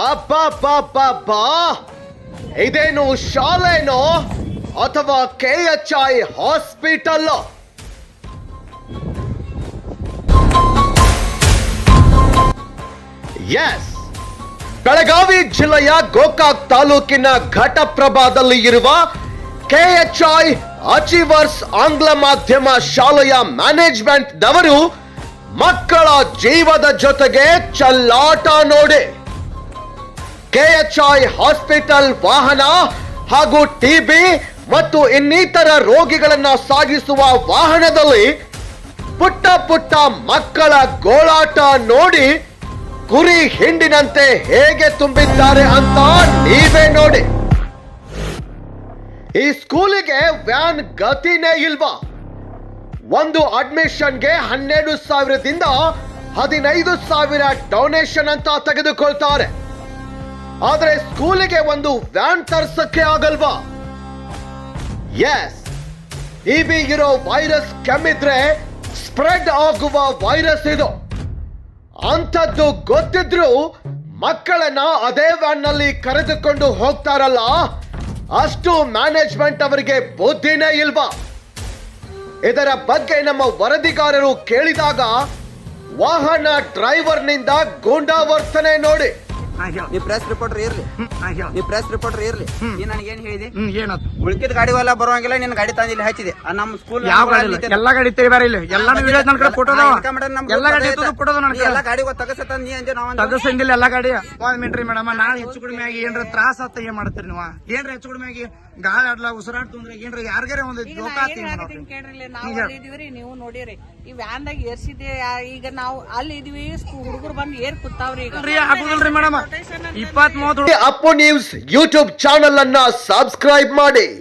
ಅಬ್ಬಬ್ಬಬ್ಬಬ್ಬಾ. ಇದೇನು ಶಾಲೆನೋ ಅಥವಾ K H I hospital? Yes Belagavi ಜಿಲ್ಲೆಯ ಗೋಕಾಕ್ ತಾಲೂಕಿನ ಘಟಪ್ರಭಾದಲ್ಲಿ ಇರುವ ಕೆಎಚ್ಐ ಅಚೀವರ್ಸ್ ಆಂಗ್ಲ ಮಾಧ್ಯಮ ಶಾಲೆಯ ಮ್ಯಾನೇಜ್ಮೆಂಟ್ ದವರು ಮಕ್ಕಳ ಜೀವದ ಜೊತೆಗೆ ಚಲ್ಲಾಟ ನೋಡಿ. ಕೆಎಚ್ಐ ಹಾಸ್ಪಿಟಲ್ ವಾಹನ ಹಾಗೂ ಟಿಬಿ ಮತ್ತು ಇನ್ನಿತರ ರೋಗಿಗಳನ್ನ ಸಾಗಿಸುವ ವಾಹನದಲ್ಲಿ ಪುಟ್ಟ ಪುಟ್ಟ ಮಕ್ಕಳ ಗೋಳಾಟ ನೋಡಿ ಕುರಿ ಹಿಂಡಿನಂತೆ ಹೇಗೆ ತುಂಬಿದ್ದಾರೆ ಅಂತ ನೀವೇ ನೋಡಿ. ಈ ಸ್ಕೂಲಿಗೆ ವ್ಯಾನ್ ಗತಿನೇ ಇಲ್ವಾ? ಒಂದು ಅಡ್ಮಿಷನ್ಗೆ ಹನ್ನೆರಡು ಸಾವಿರದಿಂದ ಹದಿನೈದು ಸಾವಿರ ಡೊನೇಷನ್ ಅಂತ ತೆಗೆದುಕೊಳ್ತಾರೆ. ಆದ್ರೆ ಸ್ಕೂಲಿಗೆ ಒಂದು ವ್ಯಾನ್ ತರ್ಸಕ್ಕೆ ಆಗಲ್ವಾ? ಎಸ್ ಇಬಿ ಇರೋ ವೈರಸ್ ಕೆಮ್ಮಿದ್ರೆ ಸ್ಪ್ರೆಡ್ ಆಗುವ ವೈರಸ್ ಇದು. ಅಂಥದ್ದು ಗೊತ್ತಿದ್ರು ಮಕ್ಕಳನ್ನ ಅದೇ ವ್ಯಾನ್ನಲ್ಲಿ ಕರೆದುಕೊಂಡು ಹೋಗ್ತಾರಲ್ಲ, ಅಷ್ಟು ಮ್ಯಾನೇಜ್ಮೆಂಟ್ ಅವರಿಗೆ ಬುದ್ಧಿನೇ ಇಲ್ವಾ? ಇದರ ಬಗ್ಗೆ ನಮ್ಮ ವರದಿಗಾರರು ಕೇಳಿದಾಗ ವಾಹನ ಡ್ರೈವರ್ನಿಂದ ಗೂಂಡಾವರ್ತನೆ ನೋಡಿ. ನೀ ಪ್ರೆಸ್ ರಿಪೋರ್ಟರ್ ಇರ್ಲಿ. ನೀ ಪ್ರೆಸ್ ರಿಪೋರ್ಟರ್ ಇರ್ಲಿ. ನೀ ನನಗೆ ಏನ್ ಹೇಳಿದೆ? ಹ್ಮ್ ಏನದು? ಉಳ್ಕಿದ ಗಾಡಿ ಎಲ್ಲ ಬರುವಂಗಿಲ್ಲ ನಿನ್ ಗಾಡಿ ತಂದು ಇಲ್ಲಿ ಹಚ್ಚಿದೆ. ಆ ನಮ್ಮ ಸ್ಕೂಲ್ ಯಾವ ಗಾಡಿ ಇಲ್ಲ? ಎಲ್ಲಾ ಗಾಡಿ ತೆಗಿಬಾರ ಇಲ್ಲಿ. ಎಲ್ಲಾನು ವಿಡಿಯೋ ನನ್ನ ಕಡೆ ಫೋಟೋ ಅದಾವ. ಎಲ್ಲಾ ಗಾಡಿ ಇರ್ತದ ಫೋಟೋ ಅದಾವ ನನ್ನ ಎಲ್ಲ ಕಡೆ. ಗಾಡಿ ತಗಸತ್ತ ನೀ ನಾವ್ ತಗಸಂಗಿಲ್ಲ ಎಲ್ಲಾ ಗಾಡಿ. ಒಂದ್ ಮೇಡಮ್ ನಾಳೆ ಹೆಚ್ಚು ಕಡಿಮೆ ಆಗಿ ಏನ್ರ ತ್ರಾಸ ಆತ ಏನ್ ಮಾಡ್ತೀರಿ ನೀವು? ಏನ್ರ ಹೆಚ್ಚು ಕಡಿಮೆ ಆಗಿ ಗಾಳಿ ಆಡ್ಲ ಉಸಿರಾಟ ತೊಂದ್ರೆ ಏನ್ರ ಯಾರ್ಗಾರ ಒಂದ್ ಆತ ಏನ್ ಹೇಳಕತ್ತೀನಿ ಕೇಳ್ರಿ ನಾವು ಅಲ್ಲಿ ಇದೀವ್ರಿ ನೀವು ನೋಡಿರಿ. ಈ ವ್ಯಾನ್ದಾಗ ಏರ್ಸಿದ್ದೆ ಆ- ಈಗ ನಾವು ಅಲ್ಲಿ ಇದೀವಿ ಹುಡುಗರು ಬಂದು ಏರ್ ಕುತ್ತಾವ್ರಿ ಈಗ. ಆಗುದಿಲ್ರಿ ಮೇಡಮ್. ಇಪ್ಪತ್ತ್ ಮೂವತ್ತು ಅಪ್ಪು ನ್ಯೂಸ್ ಯೂಟ್ಯೂಬ್ ಚಾನಲ್ ಅನ್ನ ಸಬ್ಸ್ಕ್ರೈಬ್ ಮಾಡಿ.